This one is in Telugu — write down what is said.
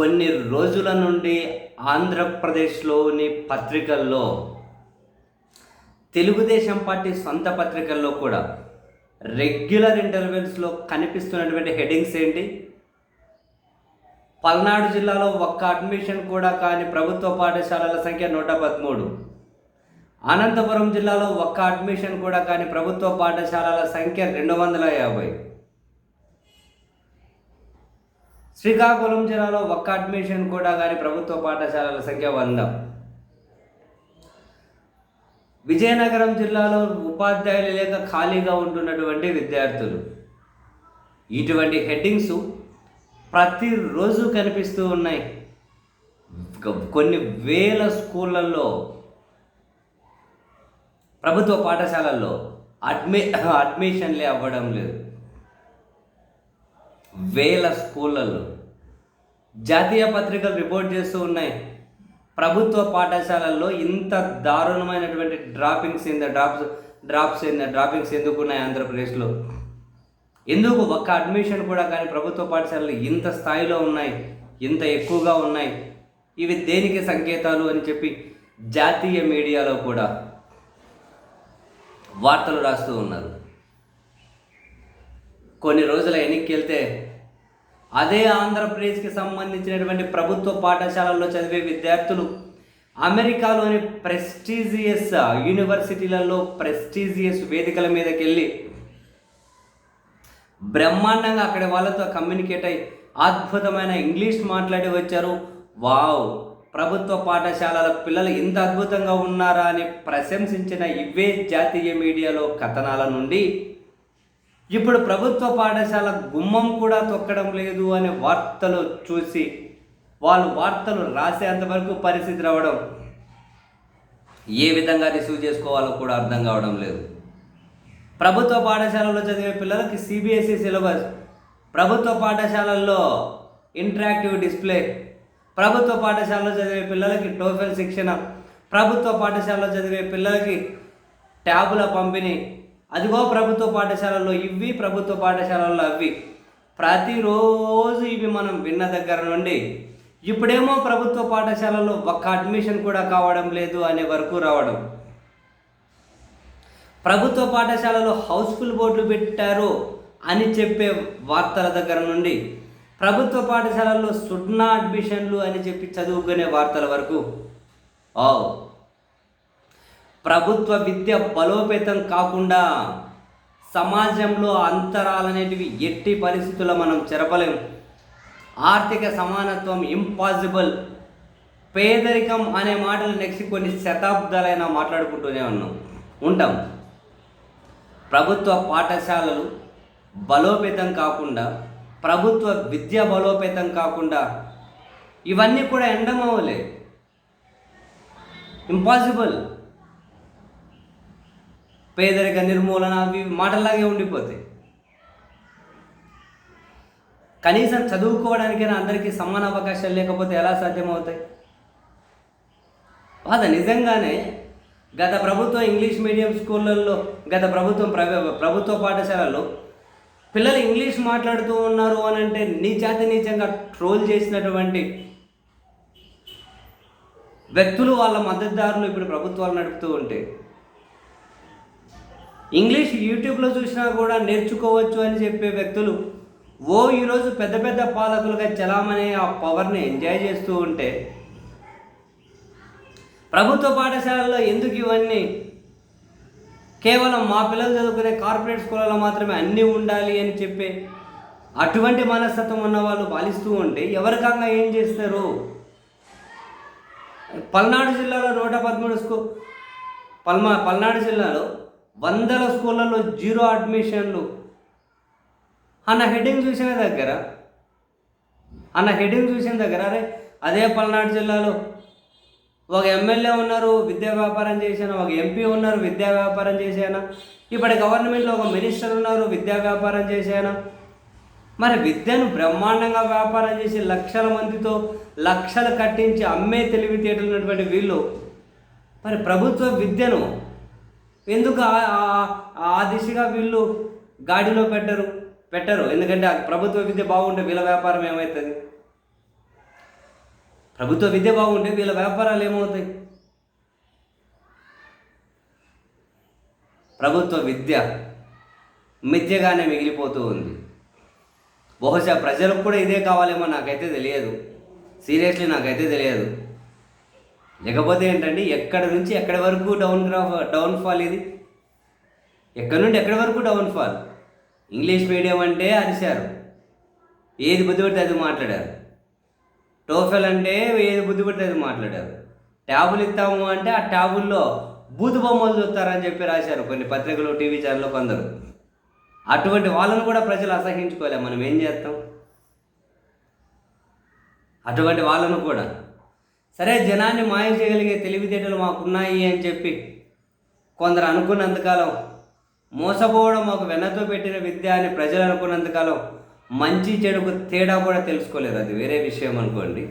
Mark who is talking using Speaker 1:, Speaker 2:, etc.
Speaker 1: కొన్ని రోజుల నుండి ఆంధ్రప్రదేశ్లోని పత్రికల్లో తెలుగుదేశం పార్టీ సొంత పత్రికల్లో కూడా రెగ్యులర్ ఇంటర్వెల్స్లో కనిపిస్తున్నటువంటి హెడ్డింగ్స్ ఏంటి? పల్నాడు జిల్లాలో ఒక్క అడ్మిషన్ కూడా కాని ప్రభుత్వ పాఠశాలల సంఖ్య నూట పదమూడు. అనంతపురం జిల్లాలో ఒక్క అడ్మిషన్ కూడా కాని ప్రభుత్వ పాఠశాలల సంఖ్య రెండు వందల యాభై. శ్రీకాకుళం జిల్లాలో ఒక్క అడ్మిషన్ కూడా కానీ ప్రభుత్వ పాఠశాలల సంఖ్య వంద. విజయనగరం జిల్లాలో ఉపాధ్యాయులు లేక ఖాళీగా ఉంటున్నటువంటి విద్యార్థులు. ఇటువంటి హెడ్డింగ్స్ ప్రతిరోజు కనిపిస్తూ ఉన్నాయి. కొన్ని వేల స్కూళ్ళల్లో ప్రభుత్వ పాఠశాలల్లో అడ్మి అడ్మిషన్లే అవ్వడం లేదు. వేల స్కూళ్ళల్లో జాతీయ పత్రికలు రిపోర్ట్ చేస్తూ ఉన్నాయి. ప్రభుత్వ పాఠశాలల్లో ఇంత దారుణమైనటువంటి droppings in the drops drops in droppings ఎందుకు ఉన్నాయి ఆంధ్రప్రదేశ్లో? ఎందుకు ఒక్క అడ్మిషన్ కూడా కానీ ప్రభుత్వ పాఠశాలలు ఇంత స్థాయిలో ఉన్నాయి ఇంత ఎక్కువగా ఉన్నాయి? ఇవి దేనికి సంకేతాలు అని చెప్పి జాతీయ మీడియాలో కూడా వార్తలు రాస్తూ ఉన్నారు. కొన్ని రోజుల వెనక్కి వెళ్తే అదే ఆంధ్రప్రదేశ్కి సంబంధించినటువంటి ప్రభుత్వ పాఠశాలల్లో చదివే విద్యార్థులు అమెరికాలోని ప్రెస్టీజియస్ యూనివర్సిటీలలో ప్రెస్టీజియస్ వేదికల మీదకి వెళ్ళి బ్రహ్మాండంగా అక్కడ వాళ్ళతో కమ్యూనికేట్ అయ్యి అద్భుతమైన ఇంగ్లీష్ మాట్లాడి వచ్చారు. వావ్! ప్రభుత్వ పాఠశాలల పిల్లలు ఇంత అద్భుతంగా ఉన్నారా అని ప్రశంసించిన ఇవే జాతీయ మీడియాలో కథనాల నుండి ఇప్పుడు ప్రభుత్వ పాఠశాల గుమ్మం కూడా తొక్కడం లేదు అనే వార్తలు చూసి వాళ్ళు వార్తలు రాసేంత వరకు పరిస్థితి రావడం ఏ విధంగా రిసీవ్ చేసుకోవాలో కూడా అర్థం కావడం లేదు. ప్రభుత్వ పాఠశాలలో చదివే పిల్లలకి సిబిఎస్ఈ సిలబస్ ప్రభుత్వ పాఠశాలల్లో ఇంటరాక్టివ్ డిస్ప్లే ప్రభుత్వ పాఠశాలలో చదివే పిల్లలకి టోఫెల్ శిక్షణ ప్రభుత్వ పాఠశాలలో చదివే పిల్లలకి ట్యాబుల పంపిణీ అదిగో ప్రభుత్వ పాఠశాలల్లో ఇవి ప్రభుత్వ పాఠశాలల్లో అవి ప్రతిరోజు ఇవి మనం విన్న దగ్గర నుండి ఇప్పుడేమో ప్రభుత్వ పాఠశాలలో ఒక్క అడ్మిషన్ కూడా కావడం లేదు అనే వరకు రావడం. ప్రభుత్వ పాఠశాలలో హౌస్ఫుల్ బోర్డులు పెట్టారు అని చెప్పే వార్తల దగ్గర నుండి ప్రభుత్వ పాఠశాలల్లో సున్నా అడ్మిషన్లు అని చెప్పి చదువుకునే వార్తల వరకు. ఓ. ప్రభుత్వ విద్య బలోపేతం కాకుండా సమాజంలో అంతరాలనేటివి ఎట్టి పరిస్థితుల్లో మనం చెరపలేం. ఆర్థిక సమానత్వం ఇంపాసిబుల్ పేదరికం అనే మాటలు నెక్స్ట్ కొన్ని శతాబ్దాలైనా మాట్లాడుకుంటూనే ఉన్నాం. ఉంటాం. ప్రభుత్వ పాఠశాలలు బలోపేతం కాకుండా ప్రభుత్వ విద్య బలోపేతం కాకుండా ఇవన్నీ కూడా ఎండమవలే. ఇంపాసిబుల్ పేదరిక నిర్మూలన అవి మాటలాగే ఉండిపోతాయి. కనీసం చదువుకోవడానికైనా అందరికీ సమాన అవకాశాలు లేకపోతే ఎలా సాధ్యమవుతాయి? బాధ నిజంగానే గత ప్రభుత్వ ఇంగ్లీష్ మీడియం స్కూళ్ళల్లో గత ప్రభుత్వం ప్రభుత్వ పాఠశాలల్లో పిల్లలు ఇంగ్లీష్ మాట్లాడుతూ ఉన్నారు అని అంటే నీచాతి నీచంగా ట్రోల్ చేసినటువంటి వ్యక్తులు వాళ్ళ మద్దతుదారులు ఇప్పుడు ప్రభుత్వాలు నడుపుతూ ఉంటే ఇంగ్లీష్ యూట్యూబ్లో చూసినా కూడా నేర్చుకోవచ్చు అని చెప్పే వ్యక్తులు ఓ ఈరోజు పెద్ద పెద్ద పాలకులుగా చలామనే ఆ పవర్ని ఎంజాయ్ చేస్తూ ఉంటే ప్రభుత్వ పాఠశాలలో ఎందుకు ఇవన్నీ? కేవలం మా పిల్లలు చదువుకునే కార్పొరేట్ స్కూళ్ళలో మాత్రమే అన్నీ ఉండాలి అని చెప్పే అటువంటి మనస్తత్వం ఉన్న వాళ్ళు పాలిస్తూ ఉంటే ఎవరికంగా ఏం చేస్తారు? పల్నాడు జిల్లాలో నూట పదమూడు స్కూ పల్మా పల్నాడు జిల్లాలో వందల స్కూళ్ళల్లో జీరో అడ్మిషన్లు. అన్న హెడ్డింగ్ చూసిన దగ్గర అన్న హెడ్డింగ్ చూసిన దగ్గర అరే అదే పల్నాడు జిల్లాలో ఒక ఎమ్మెల్యే ఉన్నారు విద్యా వ్యాపారం చేశాను ఒక ఎంపీ ఉన్నారు విద్యా వ్యాపారం చేశాను? ఇప్పటి గవర్నమెంట్లో ఒక మినిస్టర్ ఉన్నారు విద్యా వ్యాపారం చేశాను? మరి విద్యను బ్రహ్మాండంగా వ్యాపారం చేసి లక్షల మందితో లక్షలు కట్టించి అమ్మే తెలివితేటలు ఉన్నటువంటి వీళ్ళు మరి ప్రభుత్వ విద్యను ఎందుకు ఆ దిశగా వీళ్ళు గాడిలో పెట్టరు? పెట్టరు. ఎందుకంటే ప్రభుత్వ విద్య బాగుంటే వీళ్ళ వ్యాపారం ఏమవుతుంది? ప్రభుత్వ విద్య బాగుంటే వీళ్ళ వ్యాపారాలు ఏమవుతాయి? ప్రభుత్వ విద్య మిథ్యగానే మిగిలిపోతూ ఉంది. బహుశా ప్రజలకు కూడా ఇదే కావాలేమో నాకైతే తెలియదు. సీరియస్లీ నాకైతే తెలియదు. లేకపోతే ఏంటంటే ఎక్కడి నుంచి ఎక్కడి వరకు డౌన్ గ్రాఫ్ డౌన్ఫాల్ ఇది? ఎక్కడి నుండి ఎక్కడి వరకు డౌన్ఫాల్ ఇంగ్లీష్ మీడియం అంటే అరిశారు. ఏది బుద్ధిపడితే అది మాట్లాడారు. టోఫెల్ అంటే ఏది బుద్ధిపడితే అది మాట్లాడారు. ట్యాబులు ఇస్తాము అంటే ఆ ట్యాబుల్లో బూతు బొమ్మలు చూస్తారని చెప్పి రాశారు కొన్ని పత్రికలు టీవీ ఛానల్లో కొందరు. అటువంటి వాళ్ళను కూడా ప్రజలు అసహించుకోలే. మనం ఏం చేస్తాం? అటువంటి వాళ్ళను కూడా సరే జనాన్ని మాయ చేయగలిగే తెలివితేటలు మాకున్నాయి అని చెప్పి కొందరు అనుకున్నంతకాలం మోసపోవడం మాకు వెన్నతో పెట్టిన విద్య అని ప్రజలు అనుకున్నంతకాలం మంచి చెడుకు తేడా కూడా తెలుసుకోలేదు. అది వేరే విషయం అనుకోండి.